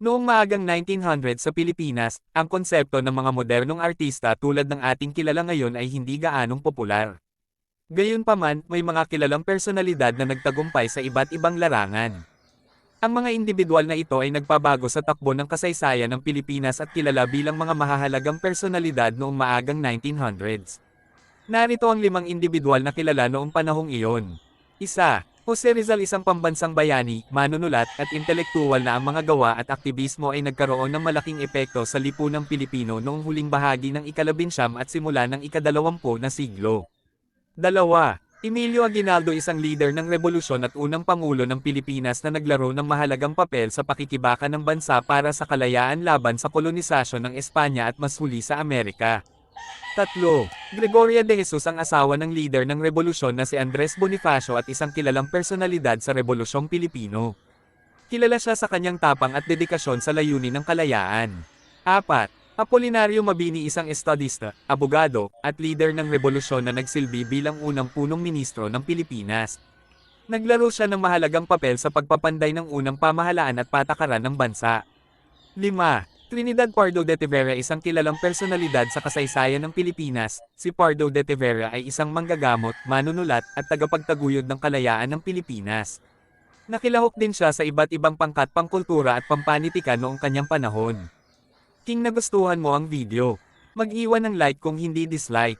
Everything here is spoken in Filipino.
Noong maagang 1900 sa Pilipinas, ang konsepto ng mga modernong artista tulad ng ating kilala ngayon ay hindi gaanong popular. Gayunpaman, may mga kilalang personalidad na nagtagumpay sa iba't ibang larangan. Ang mga individual na ito ay nagpabago sa takbo ng kasaysayan ng Pilipinas at kilala bilang mga mahahalagang personalidad noong maagang 1900s. Narito ang limang individual na kilala noong panahong iyon. Isa, Jose Rizal isang pambansang bayani, manunulat at intelektuwal na ang mga gawa at aktivismo ay nagkaroon ng malaking epekto sa lipunang Pilipino noong huling bahagi ng ikalabinsyam at simula ng ikadalawampu na siglo. Dalawa, Emilio Aguinaldo isang leader ng revolusyon at unang pangulo ng Pilipinas na naglaro ng mahalagang papel sa pakikibaka ng bansa para sa kalayaan laban sa kolonisasyon ng Espanya at mas huli sa Amerika. Tatlo, Gregoria de Jesus ang asawa ng leader ng revolusyon na si Andres Bonifacio at isang kilalang personalidad sa Rebolusyong Pilipino. Kilala siya sa kanyang tapang at dedikasyon sa layunin ng kalayaan. Apat, Apolinario Mabini isang estadista, abogado, at leader ng revolusyon na nagsilbi bilang unang punong ministro ng Pilipinas. Naglaro siya ng mahalagang papel sa pagpapanday ng unang pamahalaan at patakaran ng bansa. 5. Trinidad Pardo de Tevera isang kilalang personalidad sa kasaysayan ng Pilipinas, si Pardo de Tevera ay isang manggagamot, manunulat, at tagapagtaguyod ng kalayaan ng Pilipinas. Nakilahok din siya sa iba't ibang pangkat pangkultura at pampanitikan noong kanyang panahon. King nagustuhan mo ang video. Mag-iwan ng like kung hindi dislike.